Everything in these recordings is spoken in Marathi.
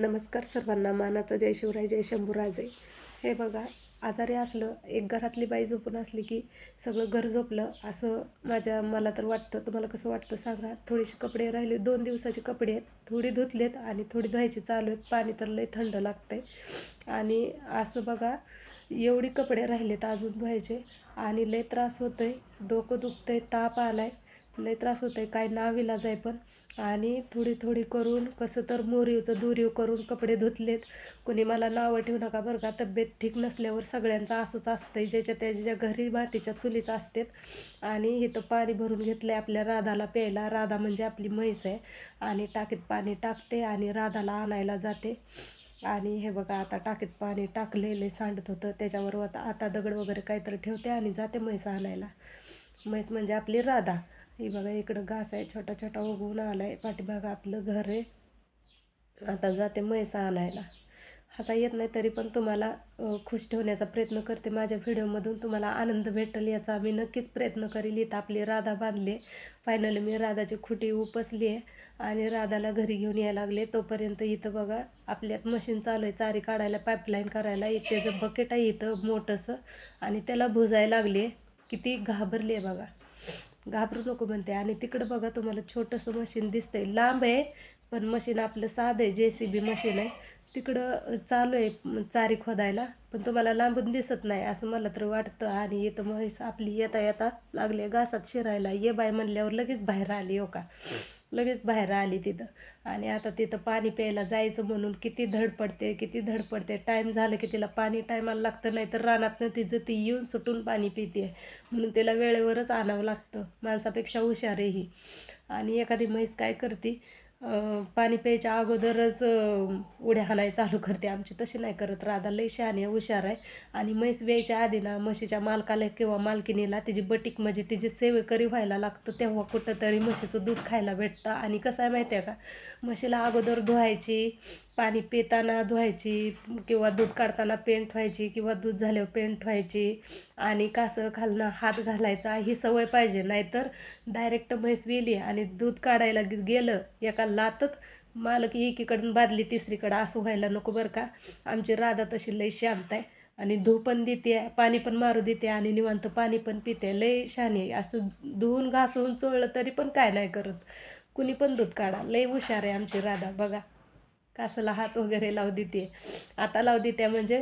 नमस्कार सर्वांना. मानाचं जय शिवराय जय शंभूराजे. हे बघा आजारी असलं एक घरातली बाई झोपून असली की सगळं घर झोपलं असं माझ्या मला तर वाटतं. तुम्हाला कसं वाटतं सांगा. थोडीशी कपडे राहिले दोन दिवसाचे कपडे आहेत. थोडी धुतलेत आणि थोडी धुवायची चालू आहेत. पाणी तर लय थंड लागते आणि असं बघा एवढी कपडे राहिलेत अजून धुवायचे आणि लय त्रास होतो आहे डोकं दुखतं आहे ताप आलाय. लय त्रास होतोय काय नाविलाज आहे पण. आणि थोडी थोडी करून कसं तर मोरीवचं दुरीव करून कपडे धुतलेत. कोणी मला नावं ठेवू नका बरं का तब्येत ठीक नसल्यावर सगळ्यांचं असंच असतंय ज्याच्या त्याच्या घरी मातीच्या चुलीच असतात आणि इथं पाणी भरून घेतलं आहे आपल्या राधाला प्यायला. राधा म्हणजे आपली म्हैस आहे. आणि टाकीत पाणी टाकते आणि राधाला आणायला जाते. आणि हे बघा आता टाकीत पाणी टाकलेले सांडत होतं. त्याच्यावर आता आता दगड वगैरे काहीतरी ठेवते आणि जाते म्हैस आणायला. म्हैस म्हणजे आपली राधा. हे बघा इकडं घास आहे छोटा छोटा उगवून आला आहे पाठीभाग आपलं घर आहे. आता जाते म्हैसा आणायला. हसा येत नाही तरी पण तुम्हाला खुश ठेवण्याचा प्रयत्न करते. माझ्या व्हिडिओमधून तुम्हाला आनंद भेटेल याचा मी नक्कीच प्रयत्न करेल. इथं आपली राधा बांधली. फायनली मी राधाची खुटी उपसली आहे आणि राधाला घरी घेऊन यायला लागले. तोपर्यंत इथं बघा आपल्यात मशीन चालू आहे. चारी काढायला पाईपलाईन करायला. त्याचं बकेट आहे इथं मोठंसं आणि त्याला भुजायला लागले. किती घाबरली आहे बघा. घाबरू नको म्हणते. आणि तिकडं बघा तुम्हाला छोटंसं मशीन दिसतंय. लांब आहे पण मशीन आपलं साधं आहे जे सी बी मशीन आहे. तिकडं चालू आहे चारी खोदायला पण तुम्हाला लांबून दिसत नाही असं मला तर वाटतं. आणि येतं म्हैस आपली येता येता लागले घासात शिरायला. ये बाय म्हणल्यावर लगेच बाहेर आली हो का? लगेच बाहेर आली तिथं. आणि आता तिथं पाणी प्यायला जायचं म्हणून किती धडपडते किती धडपडते टाईम झालं की तिला पाणी टायमाला लागतं नाही तर रानातनं तिचं ती येऊन सुटून पाणी पिते. म्हणून तिला वेळेवरच आणावं लागतं. माणसापेक्षा हुशार आहे ही. आणि एखादी म्हैस काय करते पाणी प्यायच्या अगोदरच उड्या हालाय चालू करते आमची. तशी नाही करत राधा. लई शहाणी हुशार आहे. आणि म्हैस व्यायच्या आधी ना म्हशीच्या मालकाला किंवा मालकिनीला तिची बटीक म्हणजे तिची सेवेकरी व्हायला लागतं. तेव्हा कुठंतरी म्हशीचं दूध खायला भेटतं. आणि कसं आहे माहिती आहे का? म्हशीला अगोदर धुवायची पाणी पिताना धुवायची किंवा दूध काढताना पेंट व्हायची किंवा दूध झाल्यावर पेंट व्हायची आणि कासं खालनं हात घालायचा ही सवय पाहिजे. नाहीतर डायरेक्ट म्हैस वेली आणि दूध काढायला गेलं एका लातत मालक एकीकडून बादली तिसरीकडं. असं व्हायला नको बरं का? आमची राधा तशी लई शांत आहे आणि धू पण देते पाणी पण मारू देते आणि निवांत पाणी पण पिते. लई शाने असं धुवून घासून चोळलं तरी पण काय नाही करत. कुणी पण दूध काढा. लई हुशार आहे आमची राधा. बघा. कासाला हात वगैरे लावू देते. आता लावू देते म्हणजे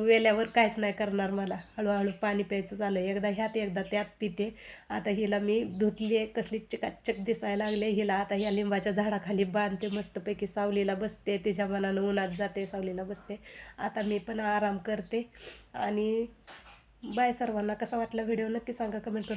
वेल्यावर काहीच नाही करणार मला. हळूहळू पाणी प्यायचं झालं एकदा ह्यात एकदा त्यात पिते. आता हिला मी धुतली आहे. कसली चिकाचक दिसायला लागले हिला आता ह्या लिंबाच्या झाडाखाली बांधते. मस्तपैकी सावलीला बसते. तिच्या मनानं उन्हात जाते सावलीला बसते. आता मी पण आराम करते. आणि बाय सर्वांना. कसा वाटला व्हिडिओ? नक्की सांगा. कमेंट करून